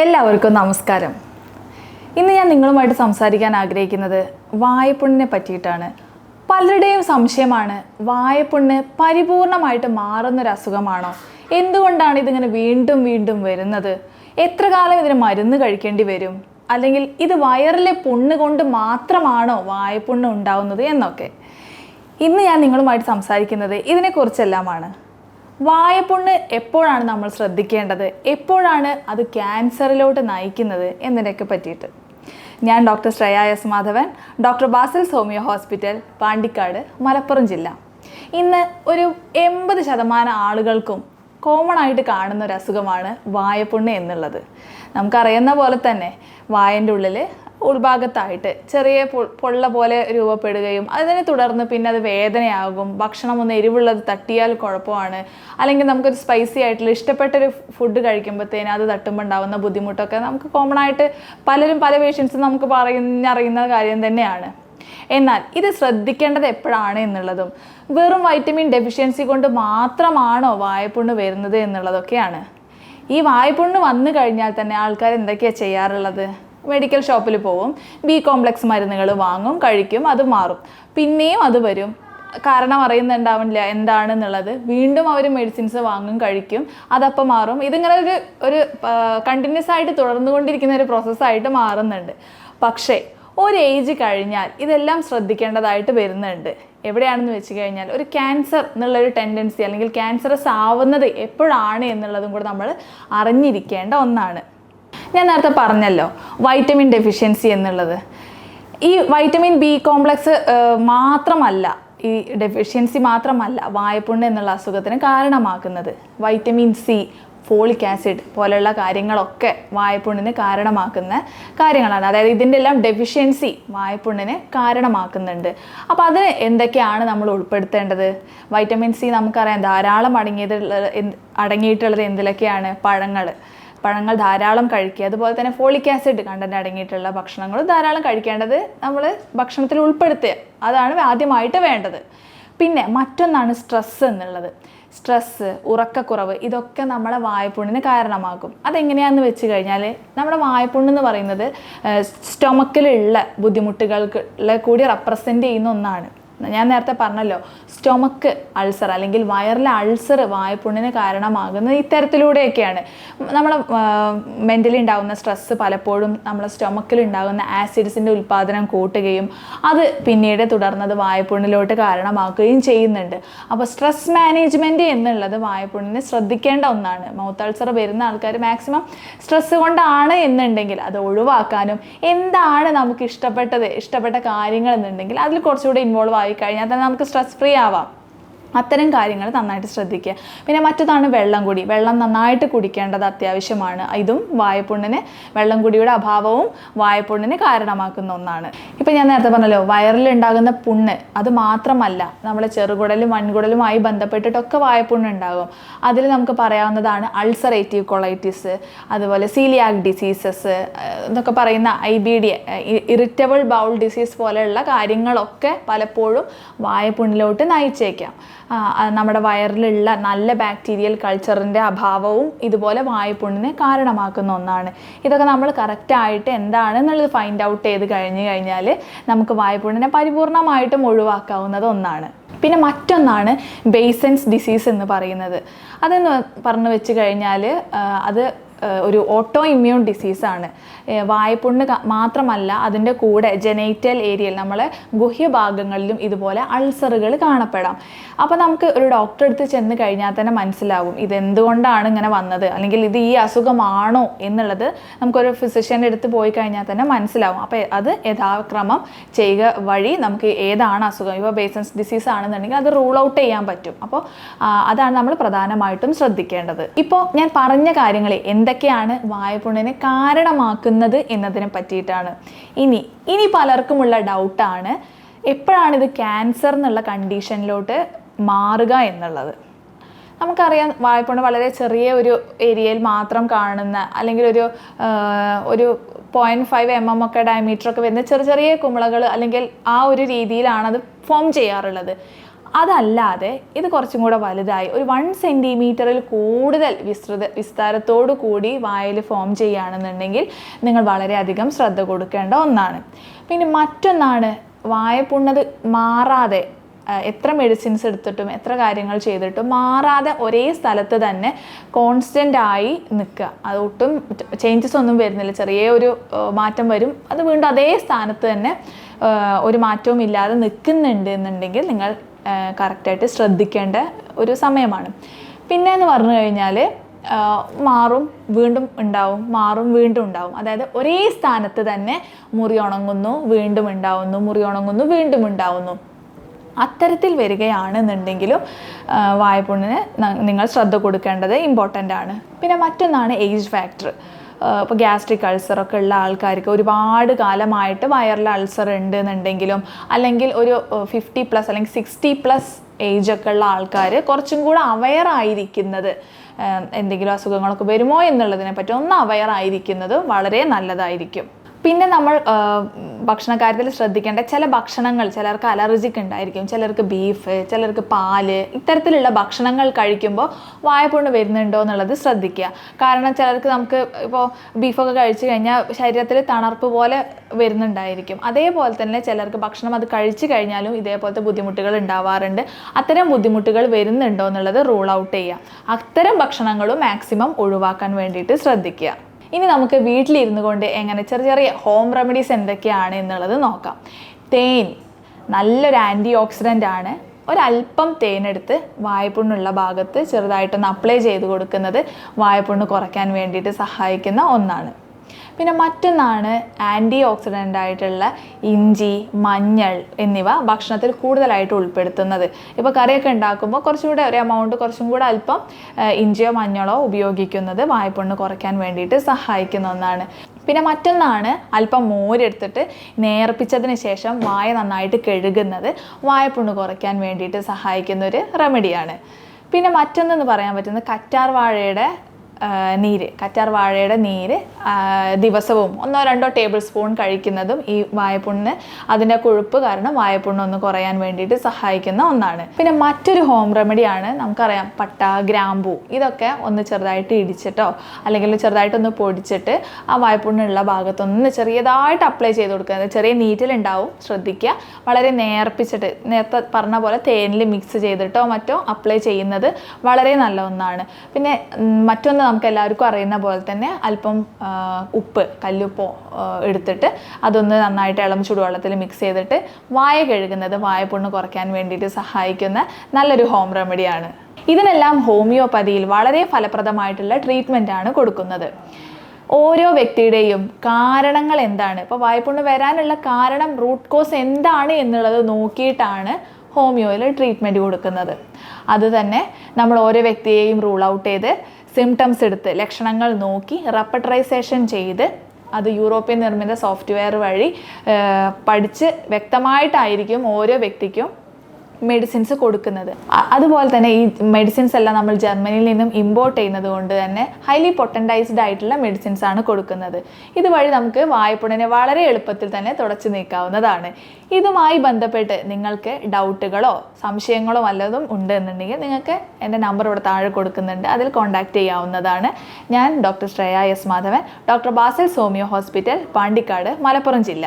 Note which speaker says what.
Speaker 1: എല്ലാവർക്കും നമസ്കാരം. ഇന്ന് ഞാൻ നിങ്ങളുമായിട്ട് സംസാരിക്കാൻ ആഗ്രഹിക്കുന്നത് വായ്പുണ്ണിനെ പറ്റിയിട്ടാണ്. പലരുടെയും സംശയമാണ് വായ്പുണ്ണ് പരിപൂർണമായിട്ട് മാറുന്നൊരു അസുഖമാണോ? എന്തുകൊണ്ടാണ് ഇതിങ്ങനെ വീണ്ടും വീണ്ടും വരുന്നത്? എത്ര കാലം ഇതിന് മരുന്ന് കഴിക്കേണ്ടി വരും? അല്ലെങ്കിൽ ഇത് വയറിലെ പുണ്ണ് കൊണ്ട് മാത്രമാണോ വായ്പുണ്ണ് ഉണ്ടാവുന്നത് എന്നൊക്കെ. ഇന്ന് ഞാൻ നിങ്ങളുമായിട്ട് സംസാരിക്കുന്നത് ഇതിനെക്കുറിച്ചെല്ലാമാണ്. വായപ്പുണ്ണ് എപ്പോഴാണ് നമ്മൾ ശ്രദ്ധിക്കേണ്ടത്? എപ്പോഴാണ് അത് ക്യാൻസറിലോട്ട് നയിക്കുന്നത് എന്നതിനൊക്കെ പറ്റിയിട്ട്. ഞാൻ doctor Shreya S Madhavan doctor Basil homeo hospital Pandikkad Malappuram ജില്ല. ഇന്ന് ഒരു എൺപത് ശതമാനം ആളുകൾക്കും കോമൺ ആയിട്ട് കാണുന്ന ഒരു അസുഖമാണ് വായപ്പുണ്ണ് എന്നുള്ളത്. നമുക്കറിയുന്ന പോലെ തന്നെ വായന്റെ ഉള്ളിൽ ഉൾഭാഗത്തായിട്ട് ചെറിയ പൊള്ള പോലെ രൂപപ്പെടുകയും അതിനെ തുടർന്ന് പിന്നെ അത് വേദനയാകും ഭക്ഷണം ഒന്ന് എരിവുള്ളത് തട്ടിയാൽ കുഴപ്പമാണ്. അല്ലെങ്കിൽ നമുക്കൊരു സ്പൈസി ആയിട്ടുള്ള ഇഷ്ടപ്പെട്ടൊരു ഫുഡ് കഴിക്കുമ്പോഴത്തേന് അത് തട്ടുമ്പോൾ ഉണ്ടാകുന്ന ബുദ്ധിമുട്ടൊക്കെ നമുക്ക് കോമൺ ആയിട്ട് പലരും പല പേഷ്യൻസും നമുക്ക് പറഞ്ഞറിയുന്ന കാര്യം തന്നെയാണ്. എന്നാൽ ഇത് ശ്രദ്ധിക്കേണ്ടത് എപ്പോഴാണ് എന്നുള്ളതും വെറും വൈറ്റമിൻ ഡെഫിഷ്യൻസി കൊണ്ട് മാത്രമാണോ വായ്പുണ്ണ് വരുന്നത് എന്നുള്ളതൊക്കെയാണ്. ഈ വായ്പുണ്ണ് വന്നു കഴിഞ്ഞാൽ തന്നെ ആൾക്കാർ എന്തൊക്കെയാണ് ചെയ്യാറുള്ളത്? മെഡിക്കൽ ഷോപ്പിൽ പോവും. ബി കോംപ്ലക്സ് മരുന്നുകൾ വാങ്ങും കഴിക്കും അത് മാറും. പിന്നെയും അത് വരും. കാരണം അറിയുന്നുണ്ടാവില്ല എന്താണെന്നുള്ളത്. വീണ്ടും അവർ മെഡിസിൻസ് വാങ്ങും കഴിക്കും അതപ്പം മാറും. ഇതിങ്ങനെ ഒരു ഒരു കണ്ടിന്യൂസ് ആയിട്ട് തുടർന്നുകൊണ്ടിരിക്കുന്ന ഒരു പ്രോസസ്സായിട്ട് മാറുന്നുണ്ട്. പക്ഷേ ഒരു ഏജ് കഴിഞ്ഞാൽ ഇതെല്ലാം ശ്രദ്ധിക്കേണ്ടതായിട്ട് വരുന്നുണ്ട്. എവിടെയാണെന്ന് വെച്ച് കഴിഞ്ഞാൽ ഒരു ക്യാൻസർ എന്നുള്ളൊരു ടെൻഡൻസി അല്ലെങ്കിൽ ക്യാൻസറസ് ആവുന്നത് എപ്പോഴാണ് എന്നുള്ളതും കൂടെ നമ്മൾ അറിഞ്ഞിരിക്കേണ്ട ഒന്നാണ്. ഞാൻ നേരത്തെ പറഞ്ഞല്ലോ വൈറ്റമിൻ ഡെഫിഷ്യൻസി എന്നുള്ളത്. ഈ വൈറ്റമിൻ ബി കോംപ്ലക്സ് മാത്രമല്ല ഈ ഡെഫിഷ്യൻസി മാത്രമല്ല വായ്പുണ്ണ് എന്നുള്ള അസുഖത്തിന് കാരണമാക്കുന്നത്. വൈറ്റമിൻ സി ഫോളിക് ആസിഡ് പോലെയുള്ള കാര്യങ്ങളൊക്കെ വായ്പുണ്ണിന് കാരണമാക്കുന്ന കാര്യങ്ങളാണ്. അതായത് ഇതിന്റെ എല്ലാം ഡെഫിഷ്യൻസി വായ്പുണ്ണിന് കാരണമാക്കുന്നുണ്ട്. അപ്പോൾ അതിന് എന്തൊക്കെയാണ് നമ്മൾ ഉൾപ്പെടുത്തേണ്ടത്? വൈറ്റമിൻ സി നമുക്കറിയാം ധാരാളം അടങ്ങിയത് അടങ്ങിയിട്ടുള്ളത് എന്തിലൊക്കെയാണ്? പഴങ്ങൾ. പഴങ്ങൾ ധാരാളം കഴിക്കുക. അതുപോലെ തന്നെ ഫോളിക് ആസിഡ് കണ്ടന്റ് അടങ്ങിയിട്ടുള്ള ഭക്ഷണങ്ങൾ ധാരാളം കഴിക്കേണ്ടത് നമ്മൾ ഭക്ഷണത്തിൽ ഉൾപ്പെടുത്തുക. അതാണ് ആദ്യമായിട്ട് വേണ്ടത്. പിന്നെ മറ്റൊന്നാണ് സ്ട്രെസ് എന്നുള്ളത്. സ്ട്രെസ്സ് ഉറക്കക്കുറവ് ഇതൊക്കെ നമ്മളെ വായ്പുണ്ണിന് കാരണമാകും. അതെങ്ങനെയാണെന്ന് വെച്ച് കഴിഞ്ഞാൽ നമ്മുടെ വായ്പുണ്ണ് എന്ന് പറയുന്നത് സ്റ്റൊമക്കിലുള്ള ബുദ്ധിമുട്ടുകൾക്ക് കൂടി റെപ്രസെന്റ് ചെയ്യുന്ന ഒന്നാണ്. ഞാൻ നേരത്തെ പറഞ്ഞല്ലോ സ്റ്റൊമക്ക് അൾസർ അല്ലെങ്കിൽ വയറിലെ അൾസർ വായ്പുണ്ണിന് കാരണമാകുന്നത് ഇത്തരത്തിലൂടെയൊക്കെയാണ്. നമ്മൾ മെന്റലി ഉണ്ടാകുന്ന സ്ട്രെസ്സ് പലപ്പോഴും നമ്മളെ സ്റ്റൊമക്കിൽ ഉണ്ടാകുന്ന ആസിഡ്സിന്റെ ഉൽപ്പാദനം കൂട്ടുകയും അത് പിന്നീട് തുടർന്നത് വായ്പുണ്ണിലോട്ട് കാരണമാക്കുകയും ചെയ്യുന്നുണ്ട്. അപ്പോൾ സ്ട്രെസ് മാനേജ്മെന്റ് എന്നുള്ളത് വായ്പുണ്ണിന് ശ്രദ്ധിക്കേണ്ട ഒന്നാണ്. മൗത്ത് അൾസർ വരുന്ന ആൾക്കാർ മാക്സിമം സ്ട്രെസ് കൊണ്ടാണ് എന്നുണ്ടെങ്കിൽ അത് ഒഴിവാക്കാനും എന്താണ് നമുക്ക് ഇഷ്ടപ്പെട്ടത് ഇഷ്ടപ്പെട്ട കാര്യങ്ങൾ എന്നുണ്ടെങ്കിൽ അതിൽ കുറച്ചുകൂടി ഇൻവോൾവ് ആയി കഴിഞ്ഞാൽ തന്നെ നമുക്ക് സ്ട്രെസ് ഫ്രീ ആവാം. അത്തരം കാര്യങ്ങൾ നന്നായിട്ട് ശ്രദ്ധിക്കുക. പിന്നെ മറ്റതാണ് വെള്ളം കുടി. വെള്ളം നന്നായിട്ട് കുടിക്കേണ്ടത് അത്യാവശ്യമാണ്. ഇതും വായ്പുണ്ണിന് വെള്ളം കുടിയുടെ അഭാവവും വായ്പുണ്ണിന് കാരണമാക്കുന്ന ഒന്നാണ്. ഇപ്പം ഞാൻ നേരത്തെ പറഞ്ഞല്ലോ വയറിലുണ്ടാകുന്ന പുണ്ണ് അത് മാത്രമല്ല നമ്മളെ ചെറുകുടലും വൻകുടലുമായി ബന്ധപ്പെട്ടിട്ടൊക്കെ വായ്പുണ്ണ് ഉണ്ടാകും. അതിൽ നമുക്ക് പറയാവുന്നതാണ് അൾസറേറ്റീവ് കൊളൈറ്റിസ് അതുപോലെ സീലിയാക് ഡിസീസസ് എന്നൊക്കെ പറയുന്ന I B D irritable bowel disease പോലെയുള്ള കാര്യങ്ങളൊക്കെ പലപ്പോഴും വായ്പുണ്ണിലോട്ട് നയിച്ചേക്കാം. നമ്മുടെ വയറിലുള്ള നല്ല ബാക്ടീരിയൽ കൾച്ചറിന്റെ അഭാവവും ഇതുപോലെ വായ്പുണ്ണിന് കാരണമാക്കുന്ന ഒന്നാണ്. ഇതൊക്കെ നമ്മൾ കറക്റ്റായിട്ട് എന്താണെന്നുള്ളത് ഫൈൻഡ് ഔട്ട് ചെയ്ത് കഴിഞ്ഞ് കഴിഞ്ഞാൽ നമുക്ക് വായ്പുണ്ണിനെ പരിപൂർണമായിട്ടും ഒഴിവാക്കാവുന്നത് ഒന്നാണ്. പിന്നെ മറ്റൊന്നാണ് ബേസൻസ് ഡിസീസ് എന്ന് പറയുന്നത്. അതെന്ന് പറഞ്ഞു വെച്ച് കഴിഞ്ഞാൽ അത് ഒരു ഓട്ടോ ഇമ്മ്യൂൺ ഡിസീസാണ് വായ്പുണ്ണ് മാത്രമല്ല അതിന്റെ കൂടെ ജനൈറ്റൽ ഏരിയയിൽ നമ്മളെ ഗുഹ്യഭാഗങ്ങളിലും ഇതുപോലെ അൾസറുകൾ കാണപ്പെടാം. അപ്പോൾ നമുക്ക് ഒരു ഡോക്ടറെ അടുത്ത് ചെന്ന് കഴിഞ്ഞാൽ തന്നെ മനസ്സിലാവും ഇതെന്തുകൊണ്ടാണ് ഇങ്ങനെ വന്നത്? അല്ലെങ്കിൽ ഇത് ഈ അസുഖമാണോ എന്നുള്ളത് നമുക്കൊരു ഫിസിഷ്യന്റെ അടുത്ത് പോയി കഴിഞ്ഞാൽ തന്നെ മനസ്സിലാവും. അപ്പോൾ അത് യഥാക്രമം ചെയ്യുക വഴി നമുക്ക് ഏതാണ് അസുഖം? ഇപ്പോൾ ബേസൻസ് ഡിസീസ് ആണെന്നുണ്ടെങ്കിൽ അത് റൂൾ ഔട്ട് ചെയ്യാൻ പറ്റും. അപ്പോൾ അതാണ് നമ്മൾ പ്രധാനമായിട്ടും ശ്രദ്ധിക്കേണ്ടത്. ഇപ്പോൾ ഞാൻ പറഞ്ഞ കാര്യങ്ങൾ എന്തൊക്കെയാണ് വായ്പുണ്ണിന് കാരണമാക്കുന്നത് എന്നതിനെ പറ്റിയിട്ടാണ്. ഇനി ഇനി പലർക്കുമുള്ള ഡൗട്ടാണ് എപ്പോഴാണ് ഇത് ക്യാൻസർ എന്നുള്ള കണ്ടീഷനിലോട്ട് മാറുക എന്നുള്ളത്. നമുക്കറിയാം വായ്പുണ്ണ് വളരെ ചെറിയ ഒരു ഏരിയയിൽ മാത്രം കാണുന്ന അല്ലെങ്കിൽ ഒരു ഒരു പോയിന്റ് ഫൈവ് എം എം ഒക്കെ ഡയമീറ്റർ ഒക്കെ വരുന്ന ചെറിയ ചെറിയ കുമിളകൾ അല്ലെങ്കിൽ ആ ഒരു രീതിയിലാണ് അത് ഫോം ചെയ്യാറുള്ളത്. അതല്ലാതെ ഇത് കുറച്ചും കൂടെ വലുതായി. ഒരു വൺ സെന്റിമീറ്ററിൽ കൂടുതൽ വിസ്തൃത വിസ്താരത്തോടു കൂടി വായിൽ ഫോം ചെയ്യുകയാണെന്നുണ്ടെങ്കിൽ നിങ്ങൾ വളരെയധികം ശ്രദ്ധ കൊടുക്കേണ്ട ഒന്നാണ്. പിന്നെ മറ്റൊന്നാണ് വായ പുണ്ണത് മാറാതെ എത്ര മെഡിസിൻസ് എടുത്തിട്ടും എത്ര കാര്യങ്ങൾ ചെയ്തിട്ടും മാറാതെ ഒരേ സ്ഥലത്ത് തന്നെ കോൺസ്റ്റന്റ് ആയി നിൽക്കുക. അത് ഒട്ടും ചേഞ്ചസ് ഒന്നും വരുന്നില്ല. ചെറിയ ഒരു മാറ്റം വരും. അത് വീണ്ടും അതേ സ്ഥാനത്ത് തന്നെ ഒരു മാറ്റവും ഇല്ലാതെ നിൽക്കുന്നുണ്ട് എന്നുണ്ടെങ്കിൽ നിങ്ങൾ കറക്റ്റായിട്ട് ശ്രദ്ധിക്കേണ്ട ഒരു സമയമാണ്. പിന്നെ എന്ന് പറഞ്ഞു കഴിഞ്ഞാൽ മാറും വീണ്ടും ഉണ്ടാവും മാറും വീണ്ടും ഉണ്ടാവും. അതായത് ഒരേ സ്ഥാനത്ത് തന്നെ മുറി ഉണങ്ങുന്നു വീണ്ടും ഉണ്ടാവുന്നു മുറി ഉണങ്ങുന്നു വീണ്ടും ഉണ്ടാവുന്നു. അത്തരത്തിൽ വരികയാണെന്നുണ്ടെങ്കിലും വായ്പുണ്ണിന് നിങ്ങൾ ശ്രദ്ധ കൊടുക്കേണ്ടത് ഇമ്പോർട്ടന്റ് ആണ്. പിന്നെ മറ്റൊന്നാണ് ഏജ് ഫാക്ടർ ഇപ്പോൾ ഗ്യാസ്ട്രിക് അൾസറൊക്കെ ഉള്ള ആൾക്കാർക്ക് ഒരുപാട് കാലമായിട്ട് വയറിൽ അൾസർ ഉണ്ട് എന്നുണ്ടെങ്കിലും അല്ലെങ്കിൽ ഒരു ഫിഫ്റ്റി പ്ലസ് അല്ലെങ്കിൽ സിക്സ്റ്റി പ്ലസ് ഏജ് ഒക്കെ ഉള്ള ആൾക്കാർ കുറച്ചും കൂടെ അവയർ ആയിരിക്കുന്നത് എന്തെങ്കിലും അസുഖങ്ങളൊക്കെ വരുമോ എന്നുള്ളതിനെ പറ്റി ഒന്ന് അവയർ ആയിരിക്കുന്നത് വളരെ നല്ലതായിരിക്കും. പിന്നെ നമ്മൾ ഭക്ഷണകാര്യത്തിൽ ശ്രദ്ധിക്കേണ്ട ചില ഭക്ഷണങ്ങൾ ചിലർക്ക് അലർജിക്ക് ഉണ്ടായിരിക്കും ചിലർക്ക് ബീഫ് ചിലർക്ക് പാൽ ഇത്തരത്തിലുള്ള ഭക്ഷണങ്ങൾ കഴിക്കുമ്പോൾ വായപ്പുണ്ണ് വരുന്നുണ്ടോ എന്നുള്ളത് ശ്രദ്ധിക്കുക. കാരണം ചിലർക്ക് നമുക്ക് ഇപ്പോൾ ബീഫൊക്കെ കഴിച്ചു കഴിഞ്ഞാൽ ശരീരത്തിൽ തണർപ്പ് പോലെ വരുന്നുണ്ടായിരിക്കും. അതേപോലെ തന്നെ ചിലർക്ക് ഭക്ഷണം അത് കഴിച്ചു കഴിഞ്ഞാലും ഇതേപോലത്തെ ബുദ്ധിമുട്ടുകൾ ഉണ്ടാവാറുണ്ട്. അത്തരം ബുദ്ധിമുട്ടുകൾ വരുന്നുണ്ടോ എന്നുള്ളത് റൂൾ ഔട്ട് ചെയ്യുക. അത്തരം ഭക്ഷണങ്ങളും മാക്സിമം ഒഴിവാക്കാൻ വേണ്ടിയിട്ട് ശ്രദ്ധിക്കുക. ഇനി നമുക്ക് വീട്ടിലിരുന്നു കൊണ്ട് എങ്ങനെ ചെറിയ ചെറിയ ഹോം റെമഡീസ് എന്തൊക്കെയാണ് എന്നുള്ളത് നോക്കാം. തേൻ നല്ലൊരു ആന്റി ഓക്സിഡന്റ് ആണ് ഒരല്പം തേനെടുത്ത് വായ്പുണ്ണുള്ള ഭാഗത്ത് ചെറുതായിട്ടൊന്ന് അപ്ലൈ ചെയ്ത് കൊടുക്കുന്നത് വായ്പുണ്ണ് കുറയ്ക്കാൻ വേണ്ടിയിട്ട് സഹായിക്കുന്ന ഒന്നാണ്. പിന്നെ മറ്റൊന്നാണ് ആന്റി ഓക്സിഡന്റ് ആയിട്ടുള്ള ഇഞ്ചി മഞ്ഞൾ എന്നിവ ഭക്ഷണത്തിൽ കൂടുതലായിട്ട് ഉൾപ്പെടുത്തുന്നത്. ഇപ്പോൾ കറിയൊക്കെ ഉണ്ടാക്കുമ്പോൾ കുറച്ചും കൂടെ ഒരു എമൗണ്ട് കുറച്ചും കൂടെ അല്പം ഇഞ്ചിയോ മഞ്ഞളോ ഉപയോഗിക്കുന്നത് വായ്പുണ്ണ് കുറയ്ക്കാൻ വേണ്ടിയിട്ട് സഹായിക്കുന്ന ഒന്നാണ്. പിന്നെ മറ്റൊന്നാണ് അല്പം മോരെടുത്തിട്ട് നേർപ്പിച്ചതിന് ശേഷം വായ നന്നായിട്ട് കഴുകുന്നത് വായ്പുണ്ണ് കുറയ്ക്കാൻ വേണ്ടിയിട്ട് സഹായിക്കുന്ന ഒരു റെമഡിയാണ് പിന്നെ മറ്റൊന്നെന്ന് പറയാൻ പറ്റുന്നത് കറ്റാർ വാഴയുടെ നീര് കറ്റാർ വാഴയുടെ നീര് ദിവസവും ഒന്നോ രണ്ടോ ടേബിൾ സ്പൂൺ കഴിക്കുന്നതും ഈ വായപ്പുണ്ണിന് അതിന്റെ കൊഴുപ്പ് കാരണം വായപ്പുണ്ണ് ഒന്ന് കുറയാൻ വേണ്ടിയിട്ട് സഹായിക്കുന്ന ഒന്നാണ്. പിന്നെ മറ്റൊരു ഹോം റെമഡിയാണ് നമുക്കറിയാം പട്ട ഗ്രാമ്പൂ. ഇതൊക്കെ ഒന്ന് ചെറുതായിട്ട് ഇടിച്ചിട്ടോ അല്ലെങ്കിൽ ചെറുതായിട്ടൊന്ന് പൊടിച്ചിട്ട് ആ വായ്പുണ്ണുള്ള ഭാഗത്തൊന്ന് ചെറിയതായിട്ട് അപ്ലൈ ചെയ്ത് കൊടുക്കുക. ചെറിയ നീറ്റിലുണ്ടാവും ശ്രദ്ധിക്കുക. വളരെ നേർപ്പിച്ചിട്ട് നേരത്തെ പറഞ്ഞ പോലെ തേനിൽ മിക്സ് ചെയ്തിട്ടോ മറ്റോ അപ്ലൈ ചെയ്യുന്നത് വളരെ നല്ല ഒന്നാണ്. പിന്നെ മറ്റൊന്ന് നമുക്ക് എല്ലാവർക്കും അറിയുന്ന പോലെ തന്നെ അല്പം ഉപ്പ് കല്ലുപ്പോ എടുത്തിട്ട് അതൊന്ന് നന്നായിട്ട് ഇളം ചൂടുവെള്ളത്തിൽ മിക്സ് ചെയ്തിട്ട് വായ കഴുകുന്നത് വായപ്പുണ്ണ് കുറയ്ക്കാൻ വേണ്ടിയിട്ട് സഹായിക്കുന്ന നല്ലൊരു ഹോം റെമഡിയാണ് ഇതിനെല്ലാം ഹോമിയോപ്പതിയിൽ വളരെ ഫലപ്രദമായിട്ടുള്ള ട്രീറ്റ്മെന്റ് ആണ് കൊടുക്കുന്നത്. ഓരോ വ്യക്തിയുടെയും കാരണങ്ങൾ എന്താണ്? ഇപ്പോൾ വായ്പുണ്ണ് വരാനുള്ള കാരണം റൂട്ട് കോസ് എന്താണ് എന്നുള്ളത് നോക്കിയിട്ടാണ് ഹോമിയോയിൽ ട്രീറ്റ്മെന്റ് കൊടുക്കുന്നത്. അതുതന്നെ നമ്മൾ ഓരോ വ്യക്തിയെയും റൂൾ ഔട്ട് ചെയ്ത് സിംറ്റംസ് എടുത്ത് ലക്ഷണങ്ങൾ നോക്കി റെപ്പട്രൈസേഷൻ ചെയ്ത് അത് യൂറോപ്യൻ നിർമ്മിത സോഫ്റ്റ്വെയർ വഴി പഠിച്ച് വ്യക്തമായിട്ടായിരിക്കും ഓരോ വ്യക്തിക്കും മെഡിസിൻസ് കൊടുക്കുന്നത്. അതുപോലെ തന്നെ ഈ മെഡിസിൻസ് എല്ലാം നമ്മൾ ജർമ്മനിയിൽ നിന്നും ഇമ്പോർട്ട് ചെയ്യുന്നത് കൊണ്ട് തന്നെ ഹൈലി പൊട്ടന്റൈസ്ഡ് ആയിട്ടുള്ള മെഡിസിൻസ് ആണ് കൊടുക്കുന്നത്. ഇതുവഴി നമുക്ക് വായ്പുടനെ വളരെ എളുപ്പത്തിൽ തന്നെ തുടച്ചു നീക്കാവുന്നതാണ്. ഇതുമായി ബന്ധപ്പെട്ട് നിങ്ങൾക്ക് ഡൗട്ടുകളോ സംശയങ്ങളോ വല്ലതും ഉണ്ട് എന്നുണ്ടെങ്കിൽ നിങ്ങൾക്ക് എന്റെ നമ്പർ ഇവിടെ താഴെ കൊടുക്കുന്നുണ്ട്. അതിൽ കോൺടാക്റ്റ് ചെയ്യാവുന്നതാണ്. ഞാൻ doctor Shreya S Madhavan doctor Basil homeo hospital Pandikkad Malappuram ജില്ല.